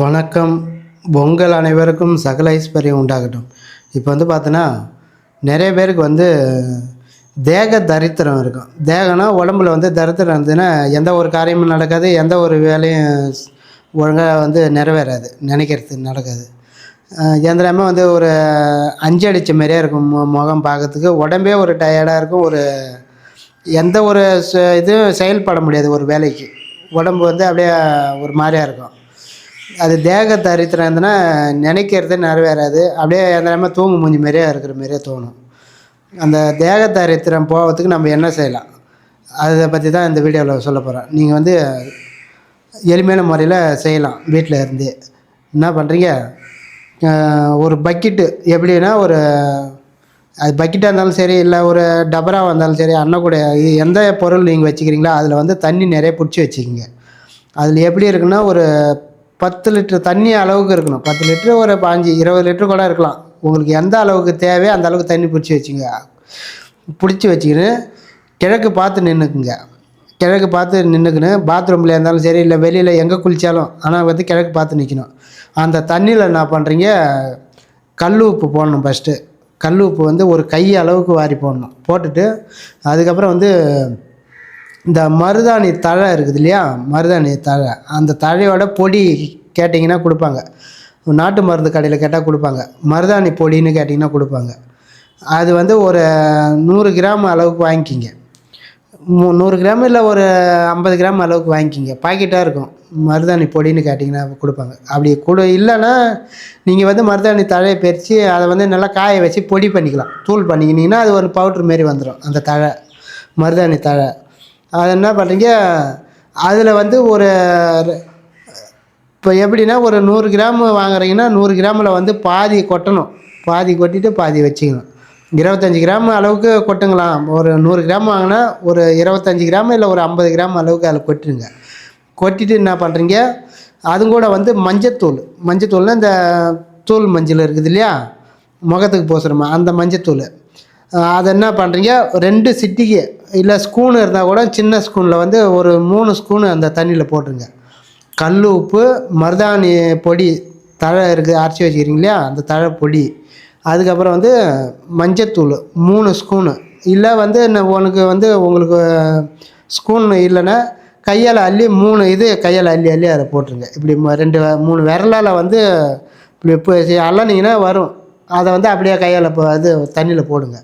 வணக்கம். பொங்கல் அனைவருக்கும் சகல ஐஸ்வர்யம் உண்டாகட்டும். இப்போ வந்து பார்த்தோன்னா நிறைய பேருக்கு வந்து தேக தரித்திரம் இருக்கும். தேகம்னா உடம்புல வந்து தரித்திரம் இருந்ததுன்னா எந்த ஒரு காரியமும் நடக்காது எந்த ஒரு வேலையும் ஒழுங்காக வந்து நிறைவேறாது. நினைக்கிறது நடக்காது. எந்திரமே வந்து ஒரு அஞ்சு அடித்த மாதிரியே இருக்கும் மு- முகம் பார்க்கறதுக்கு. உடம்பே ஒரு டயர்டாக இருக்கும். ஒரு எந்த ஒரு ச- இதுவும் செயல்பட முடியாது ஒரு வேலைக்கு. உடம்பு வந்து அப்படியே ஒரு மாதிரியாக இருக்கும். அது தேக தரித்திரம் இருந்ததுன்னா நினைக்கிறது நிறைவேறாது. அப்படியே அந்த நேரமாக தூங்கு மூஞ்சி மாதிரியே இருக்கிற மாதிரியே தோணும். அந்த தேக தரித்திரம் போகிறதுக்கு நம்ம என்ன செய்யலாம்? அதை பற்றி தான் இந்த வீடியோவில் சொல்ல போகிறேன் நீங்கள் வந்து எளிமையான முறையில் செய்யலாம் வீட்டில் இருந்தே. என்ன பண்ணுறீங்க ஒரு பக்கெட்டு எப்படின்னா ஒரு அது பக்கெட்டாக இருந்தாலும் சரி இல்லை ஒரு டபராக இருந்தாலும் சரி அன்னக்கூட இது எந்த பொருள் நீங்கள் வச்சுக்கிறீங்களோ அதில் வந்து தண்ணி நிறைய பிடிச்சி வச்சுக்கிங்க. அதில் எப்படி இருக்குன்னா ஒரு பத்து லிட்டர் தண்ணி அளவுக்கு இருக்கணும். பத்து லிட்டரு ஒரு பாஞ்சு இருபது லிட்டர் கூட இருக்கலாம். உங்களுக்கு எந்த அளவுக்கு தேவையோ அந்த அளவுக்கு தண்ணி பிடிச்சி வச்சுங்க. பிடிச்சி வச்சுக்கின்னு கிழக்கு பார்த்து நின்றுக்குங்க கிழக்கு பார்த்து நின்றுக்குன்னு பாத்ரூமில் இருந்தாலும் சரி இல்லை வெளியில் எங்கே குளித்தாலும் ஆனால் வந்து கிழக்கு பார்த்து நிற்கணும் அந்த தண்ணியில் என்ன பண்ணுறீங்க கல் உப்பு போடணும் ஃபஸ்ட்டு கல் உப்பு வந்து ஒரு கை அளவுக்கு வாரி போடணும். போட்டுட்டு அதுக்கப்புறம் வந்து இந்த மருதாணி தழை இருக்குது இல்லையா? மருதாணி தழை. அந்த தழையோட பொடி கேட்டிங்கன்னா கொடுப்பாங்க. நாட்டு மருந்து கடையில் கேட்டால் கொடுப்பாங்க. மருதாணி பொடின்னு கேட்டிங்கன்னா கொடுப்பாங்க. அது வந்து ஒரு நூறு கிராம் அளவுக்கு வாங்கிக்கிங்க. மு- நூறு கிராம் இல்லை ஒரு ஐம்பது கிராம் அளவுக்கு வாங்கிக்கிங்க. பாக்கெட்டாக இருக்கும். மருதாணி பொடின்னு கேட்டிங்கன்னா கொடுப்பாங்க. அப்படி கூட இல்லைன்னா நீங்கள் வந்து மருதாணி தழையை பறித்து அதை வந்து நல்லா காய வச்சு பொடி பண்ணிக்கலாம். தூள் பண்ணிக்கினீங்கன்னா அது ஒரு பவுட்ரு மாரி வந்துடும் அந்த தழை. மருதாணி தழை. அது என்ன பண்ணுறீங்க? அதில் வந்து ஒரு இப்போ எப்படின்னா ஒரு நூறு கிராம் வாங்குறீங்கன்னா நூறு கிராமில் வந்து பாதி கொட்டணும். பாதி கொட்டிட்டு பாதி வச்சுக்கணும். இருபத்தஞ்சி கிராம் அளவுக்கு கொட்டுங்களாம். ஒரு நூறு கிராம் வாங்கினா ஒரு இருபத்தஞ்சி கிராம் இல்லை ஒரு ஐம்பது கிராம் அளவுக்கு அதில் கொட்டுருங்க கொட்டிட்டு என்ன பண்ணுறீங்க? அதுவும் கூட வந்து மஞ்சத்தூள். மஞ்சத்தூள்னா இந்த தூள் மஞ்சள் இருக்குது இல்லையா? முகத்துக்கு பூசுகிறோமா அந்த மஞ்சத்தூள். அதை என்ன பண்ணுறீங்க ரெண்டு சிட்டிக்கு இல்லை ஸ்பூன் இருந்தால் கூட சின்ன ஸ்பூனில் வந்து ஒரு மூணு ஸ்பூனு அந்த தண்ணியில் போட்டுருங்க. கல் உப்பு மருதாணி பொடி தழை இருக்குது அரைச்சி வச்சுக்கிறீங்க இல்லையா? அந்த தழை பொடி. அதுக்கப்புறம் வந்து மஞ்சத்தூள் மூணு ஸ்பூனு இல்லை வந்து என்ன உனக்கு வந்து உங்களுக்கு ஸ்பூன் இல்லைன்னா கையால் அள்ளி மூணு இது கையால் அள்ளி அள்ளி அதை போட்டுருங்க. இப்படி ம- ரெண்டு மூணு விரலால் வந்து இப்படி இப்போ அள்ளனிங்கன்னா வரும். அதை வந்து அப்படியே கையால் இப்போ இது தண்ணியில் போடுங்க.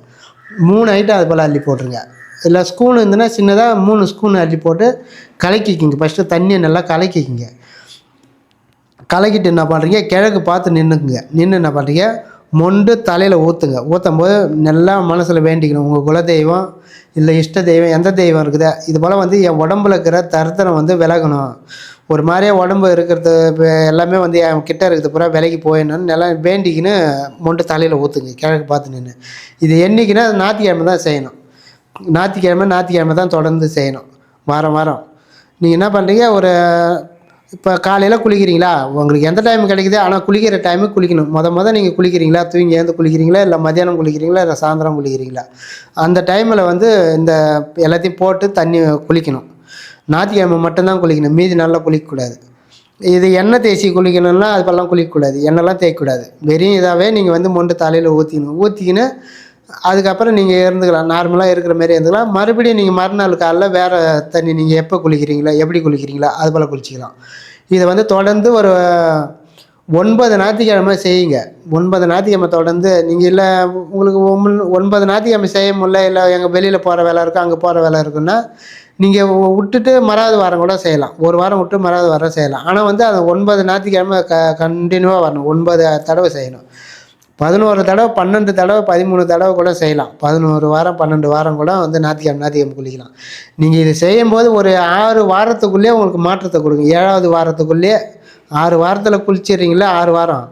மூணு ஐட்டம் அது போல் அள்ளி போட்டுருங்க. இல்லை ஸ்பூன் இருந்துன்னா சின்னதாக மூணு ஸ்பூன் அள்ளி போட்டு கலக்கிக்கிங்க. ஃபஸ்ட்டு தண்ணியை நல்லா கலக்கிக்கிங்க. கலக்கிட்டு என்ன பண்ணுறீங்க கிழக்கு பார்த்து நின்றுக்குங்க நின்று என்ன பண்ணுறீங்க மொண்டு தலையில் ஊற்றுங்க ஊற்றும் போது நல்லா மனசில் வேண்டிக்கணும். உங்கள் குலதெய்வம் இல்லை இஷ்ட தெய்வம் எந்த தெய்வம் இருக்குதோ இது போல் வந்து என் உடம்புல இருக்கிற தரத்தனை வந்து விலகணும். ஒரு மாதிரியே உடம்பு இருக்கிறது எல்லாமே வந்து என் கிட்ட இருக்கிறது பூரா விலைக்கு போயிடணும்னு நல்லா வேண்டிக்கின்னு மொண்டு தலையில் ஊற்றுங்க கிழக்கு பார்த்து நின்று இது என்றைக்குன்னா ஞாத்திக்கிழமை தான் செய்யணும். ஞாத்திக்கிழமை ஞாத்திக்கிழமை தான் தொடர்ந்து செய்யணும். வாரம் வாரம். நீங்கள் என்ன பண்ணுறீங்க ஒரு இப்போ காலையில் குளிக்கிறீங்களா? உங்களுக்கு எந்த டைம் கிடைக்குதோ? ஆனால் குளிக்கிற டைமுக்கு குளிக்கணும். மொதல் மொதல் நீங்கள் குளிக்கிறீங்களா? தூங்கி ஏந்து குளிக்கிறீங்களா? இல்லை மதியானம் குளிக்கிறீங்களா? இல்லை சாயந்தரம் குளிக்கிறீங்களா? அந்த டைமில் வந்து இந்த எல்லாத்தையும் போட்டு தண்ணி குளிக்கணும். ஞாயிற்றுக்கிழமை மட்டும்தான் குளிக்கணும். மீதி நல்லா குளிக்கக்கூடாது. இது எண்ணெய் தேய்ச்சி குளிக்கணும்னா அது குளிக்கக்கூடாது. எண்ணெய்லாம் தேய்க்கக்கூடாது. வெறும் இதாகவே நீங்கள் வந்து மொண்டு தலையில் ஊற்றிக்கணும் ஊற்றிக்கின்னு அதுக்கப்புறம் நீங்கள் இருந்துக்கலாம். நார்மலாக இருக்கிற மாதிரி இருந்துக்கலாம். மறுபடியும் நீங்கள் மறுநாள் காலைல வேறு தண்ணி நீங்கள் எப்போ குளிக்கிறீங்களா எப்படி குளிக்கிறீங்களா அது போல் குளிச்சிக்கலாம். இதை வந்து தொடர்ந்து ஒரு ஒன்பது ஞாயிற்றுக்கிழமை செய்யுங்க. ஒன்பது ஞாயிற்றுக்கிழமை தொடர்ந்து நீங்கள் இல்லை உங்களுக்கு ஒன்பது ஞாயிற்றுக்கிழமை செய்ய முடியல இல்லை எங்கள் வெளியில் போகிற வேலை இருக்கும் அங்கே போகிற வேலை இருக்குன்னா நீங்கள் விட்டுட்டு மறாவது வாரம் கூட செய்யலாம். ஒரு வாரம் விட்டு மறாவது வாரம் செய்யலாம். ஆனால் வந்து அது ஒன்பது ஞாயிற்றுக்கிழமை க கண்டினியூவாக வரணும். ஒன்பது தடவை செய்யணும். பதினோரு தடவை பன்னெண்டு தடவை பதிமூணு தடவை கூட செய்யலாம். பதினோரு வாரம் பன்னெண்டு வாரம் கூட வந்து நாத்திகம் நாத்திகம் குளிக்கலாம். நீங்கள் இது செய்யும்போது ஒரு ஆறு வாரத்துக்குள்ளேயே உங்களுக்கு மாற்றத்தை கொடுங்க ஏழாவது வாரத்துக்குள்ளேயே ஆறு வாரத்தில் குளிச்சிடுறீங்களா? ஆறு வாரம்.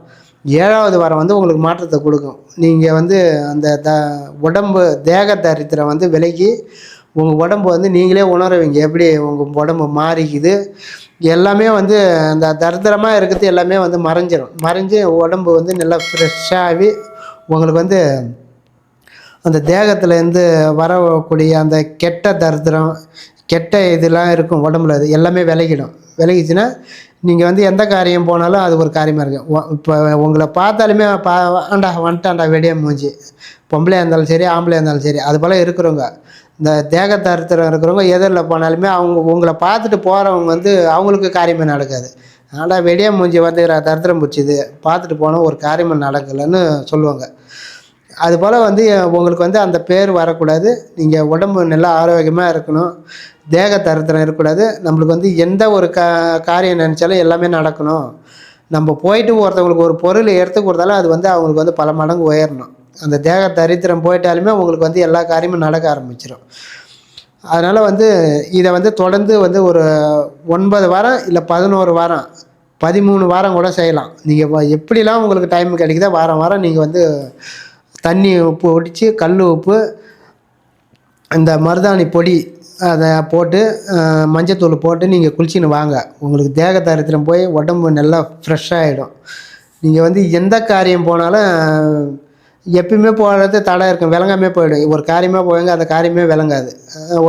ஏழாவது வாரம் வந்து உங்களுக்கு மாற்றத்தை கொடுக்கும். நீங்கள் வந்து அந்த த உடம்பு தேக தரித்திரம் வந்து விலகி உங்கள் உடம்பு வந்து நீங்களே உணருவீங்க. எப்படி உங்கள் உடம்பு மாறிக்குது? எல்லாமே வந்து அந்த தரித்திரமாக இருக்கிறது எல்லாமே வந்து மறைஞ்சிடும் மறைஞ்சு உடம்பு வந்து நல்லா ஃப்ரெஷ்ஷாகி உங்களுக்கு வந்து அந்த தேகத்துலேருந்து வரக்கூடிய அந்த கெட்ட தரித்திரம் கெட்ட இதெல்லாம் இருக்கும் உடம்புல. அது எல்லாமே விலகிடும். விலகிச்சுன்னா நீங்கள் வந்து எந்த காரியம் போனாலும் அது ஒரு காரியமாக இருக்குது இப்போ உங்களை பார்த்தாலுமே பா ஆண்டா வந்துட்டான்டா வெடியே மூஞ்சி. பொம்பளையாக இருந்தாலும் சரி ஆம்பளையாக இருந்தாலும் சரி அது போல் இருக்கிறவங்க. இந்த தேக தரித்திரம் இருக்கிறவங்க எதிரில் போனாலுமே அவங்க உங்களை பார்த்துட்டு போகிறவங்க வந்து அவங்களுக்கு காரியமே நடக்காது. ஆனால் வெடியா மூஞ்சி வந்து தரித்திரம் பிடிச்சிது பார்த்துட்டு போனால் ஒரு காரியமே நடக்கலைன்னு சொல்லுவாங்க. அதுபோல் வந்து உங்களுக்கு வந்து அந்த பேர் வரக்கூடாது. நீங்கள் உடம்பு நல்லா ஆரோக்கியமாக இருக்கணும். தேக தரித்திரம் இருக்கக்கூடாது. நம்மளுக்கு வந்து எந்த ஒரு கா காரியம் நினச்சாலும் எல்லாமே நடக்கணும். நம்ம போயிட்டு ஒருத்தவங்களுக்கு ஒரு பொருள் எடுத்து கொடுத்தாலும் அது வந்து அவங்களுக்கு வந்து பல மடங்கு உயரணும். அந்த தேக தரித்திரம் போயிட்டாலுமே உங்களுக்கு வந்து எல்லா காரியமும் நடக்க ஆரம்பிச்சிடும் அதனால் வந்து இதை வந்து தொடர்ந்து வந்து ஒரு ஒன்பது வாரம் இல்லை பதினோரு வாரம் பதிமூணு வாரம் கூட செய்யலாம். நீங்கள் எப்படிலாம் உங்களுக்கு டைம் கிடைக்குதோ வாரம் வாரம் நீங்கள் வந்து தண்ணி உப்பு ஒடித்து கல் உப்பு இந்த மருதாணி பொடி அதை போட்டு மஞ்சத்தூள் போட்டு நீங்கள் குளிச்சின்னு வாங்க. உங்களுக்கு தேக தரித்திரம் போய் உடம்பு நல்லா ஃப்ரெஷ்ஷாகிடும் நீங்கள் வந்து எந்த காரியம் போனாலும் எப்பயுமே போகிறது தடை இருக்கும் விளங்காமே போயிடும். ஒரு காரியமாக போவீங்க அந்த காரியமே விளங்காது.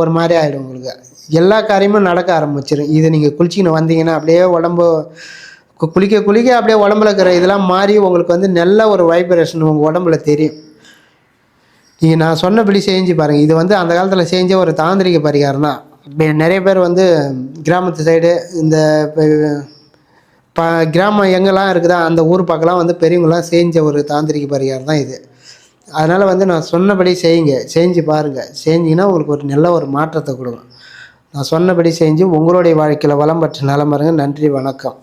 ஒரு மாதிரி ஆகிடும் உங்களுக்கு. எல்லா காரியமும் நடக்க ஆரம்பிச்சிடும் இது நீங்கள் குளிச்சின்னு வந்தீங்கன்னா அப்படியே உடம்பு குளிக்க குளிக்க அப்படியே உடம்புல இருக்கிற இதெல்லாம் மாறி உங்களுக்கு வந்து நல்ல ஒரு வைப்ரேஷன் உங்கள் உடம்புல தெரியும். நீங்கள் நான் சொன்னபடி செஞ்சு பாருங்கள் இது வந்து அந்த காலத்தில் செஞ்ச ஒரு தாந்திரிக பரிகாரம் தான். நிறைய பேர் வந்து கிராமத்து சைடு இந்த ப- கிராமம் எங்கெல்லாம் இருக்குதோ அந்த ஊர் பக்கம்லாம் வந்து பெரியவங்களாம் செஞ்ச ஒரு தாந்திரிக பரிகாரம் தான் இது. அதனால் வந்து நான் சொன்னபடி செய்யுங்க. செஞ்சு பாருங்கள் செஞ்சிங்கன்னா உங்களுக்கு ஒரு நல்ல ஒரு மாற்றத்தை கொடுக்கும். நான் சொன்னபடி செஞ்சு உங்களுடைய வாழ்க்கையில் வளம் பெற்ற நலம் நன்றி வணக்கம்.